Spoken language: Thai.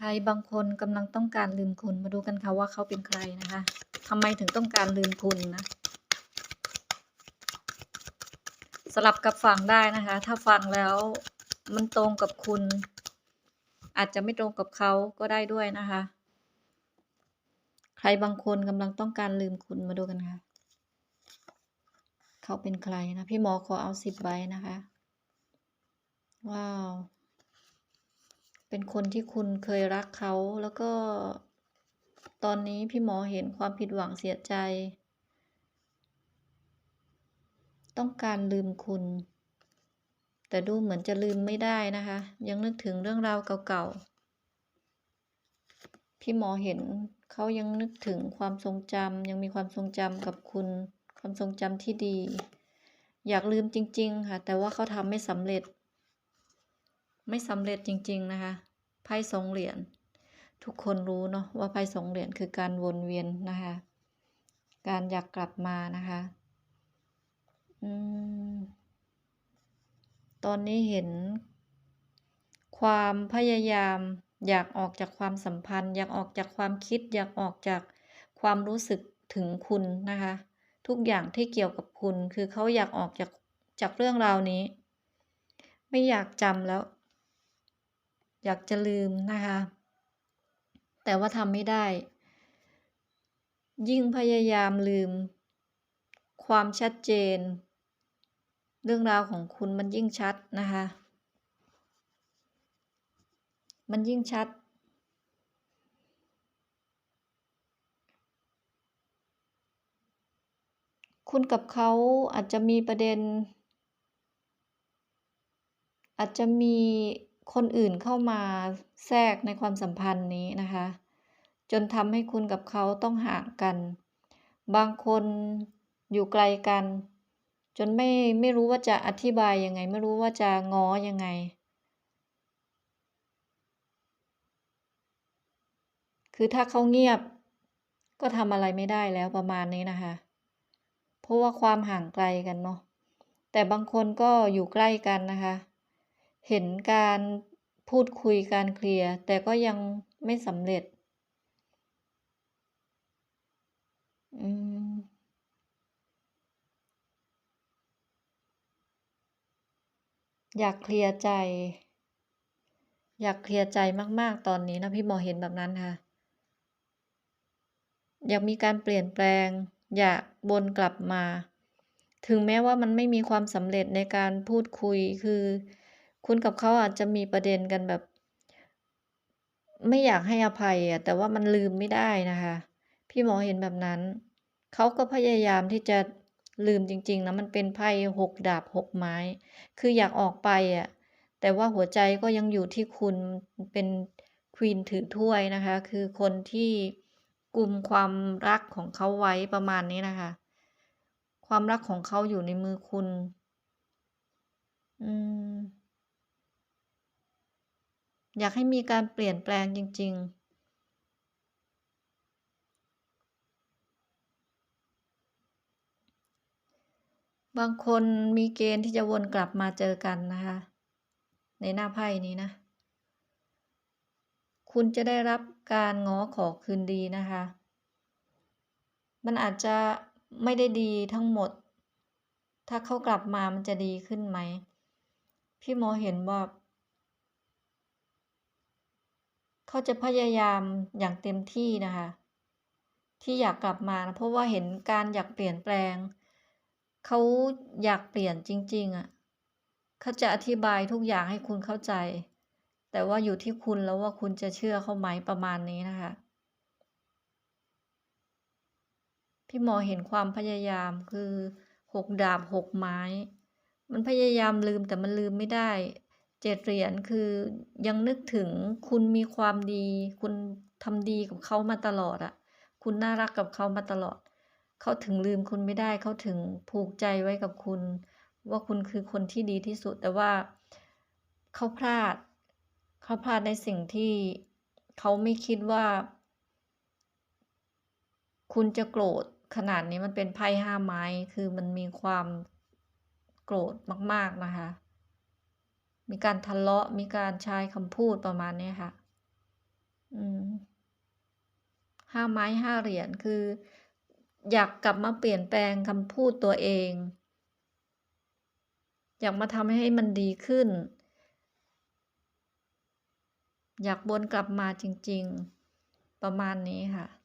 ใครบางคนกำลังต้องการลืมคุณมาดูกันค่ะว่าเขาเป็นใครนะคะทำไมถึงต้องการลืมคุณนะ สลับกับฟังได้นะคะ ถ้าฟังแล้วมันตรงกับคุณ อาจจะไม่ตรงกับเขาก็ได้ด้วยนะคะ ใครบางคนกำลังต้องการลืมคุณมาดูกันค่ะ เขาเป็นใครนะ พี่หมอขอเอา10ใบนะคะ ว้าว เป็นคนที่คุณเคยรักเขา แล้วก็ ตอนนี้พี่หมอเห็นความผิดหวังเสียใจ ต้องการลืมคุณ แต่ดูเหมือนจะลืมไม่ได้นะคะ ยังนึกถึงเรื่องราวเก่าๆ พี่หมอเห็นเขายังนึกถึงความทรงจำยังมีความทรงจำกับคุณ ความทรงจำที่ดี อยากลืมจริง ๆ ค่ะ แต่ว่าเขาทำไม่สำเร็จไม่สำเร็จจริง ๆ นะคะ ไพ่สองเหรียญทุกคนรู้เนาะว่าไพ่สองเหรียญคือการวนเวียนนะคะ การอยากกลับมานะคะอืมตอนนี้เห็น ความพยายามอยากออกจากความสัมพันธ์ อยากออกจากความคิด อยากออกจากความรู้สึกถึงคุณนะคะ ทุกอย่างที่เกี่ยวกับคุณ คือเขาอยากออกจากจากเรื่องราวนี้ ไม่อยากจำแล้ว อยากจะลืมนะคะ แต่ว่าทำไม่ได้ ยิ่งพยายามลืม ความชัดเจน เรื่องราวของคุณมันยิ่งชัดนะคะ มันยิ่งชัด คุณกับเขาอาจจะมีประเด็น อาจจะมี คนอื่นเข้ามาแทรกในความสัมพันธ์นี้นะคะ จนทำให้คุณกับเขาต้องห่างกัน บางคนอยู่ไกลกัน จนไม่ไม่รู้ว่าจะอธิบายยังไง ไม่รู้ว่าจะง้อยังไง คือถ้าเขาเงียบก็ทำอะไรไม่ได้แล้วประมาณนี้นะคะ เพราะว่าความห่างไกลกันเนาะแต่บางคนก็อยู่ใกล้กันนะคะ เห็นการพูดคุยการเคลียร์ แต่ก็ยังไม่สำเร็จ อืม อยากเคลียร์ใจ อยากเคลียร์ใจมาก ๆ ตอนนี้นะพี่หมอเห็นแบบนั้นค่ะ อยากมีการเปลี่ยนแปลง อยากวนกลับมา ถึงแม้ว่ามันไม่มีความสำเร็จในการพูดคุยคือ คุณกับเขาอาจจะมีประเด็นกันแบบ ไม่อยากให้อภัยอะแต่ว่ามันลืมไม่ได้นะคะ พี่หมอเห็นแบบนั้น เขาก็พยายามที่จะลืมจริงๆนะมันเป็นไพ่6ดาบ6ไม้ คืออยากออกไปอะแต่ว่าหัวใจก็ยังอยู่ที่คุณเป็น Queen ถือถ้วยนะคะ คือคนที่กุมความรักของเขาไว้ประมาณนี้นะคะ ความรักของเขาอยู่ในมือคุณ อืม อยากให้มีการเปลี่ยนแปลงจริง ๆบางคนมีเกณฑ์ที่จะวนกลับมาเจอกันนะคะ ในหน้าไพ่นี้นะ คุณจะได้รับการง้อขอคืนดีนะคะ มันอาจจะไม่ได้ดีทั้งหมด ถ้าเขากลับมามันจะดีขึ้นไหม พี่หมอเห็นว่า เขาจะพยายามอย่างเต็มที่นะคะ ที่อยากกลับมานะเพราะว่าเห็นการอยากเปลี่ยนแปลง เขาอยากเปลี่ยนจริง ๆอะเขาจะอธิบายทุกอย่างให้คุณเข้าใจ แต่ว่าอยู่ที่คุณแล้วว่าคุณจะเชื่อเขาไหมประมาณนี้นะคะ พี่หมอเห็นความพยายามคือ6ดาบ6ไม้ มันพยายามลืมแต่มันลืมไม่ได้ 7เหรียญคือยังนึกถึงคุณมีความดี คุณทำดีกับเขามาตลอดอะคุณน่ารักกับเขามาตลอด เขาถึงลืมคุณไม่ได้เขาถึงผูกใจไว้กับคุณ ว่าคุณคือคนที่ดีที่สุด แต่ว่าเขาพลาด เขาพลาดในสิ่งที่เขาไม่คิดว่า คุณจะโกรธขนาดนี้มันเป็นไพ่5ไม้ คือมันมีความโกรธมาก ๆนะคะ มีการทะเลาะ มีการใช้คำพูดประมาณนี้ค่ะห้าไม้ห้าเหรียญคือ อยากกลับมาเปลี่ยนแปลงคำพูดตัวเอง อยากมาทำให้มันดีขึ้น อยากวนกลับมาจริง ๆ ประมาณนี้ค่ะ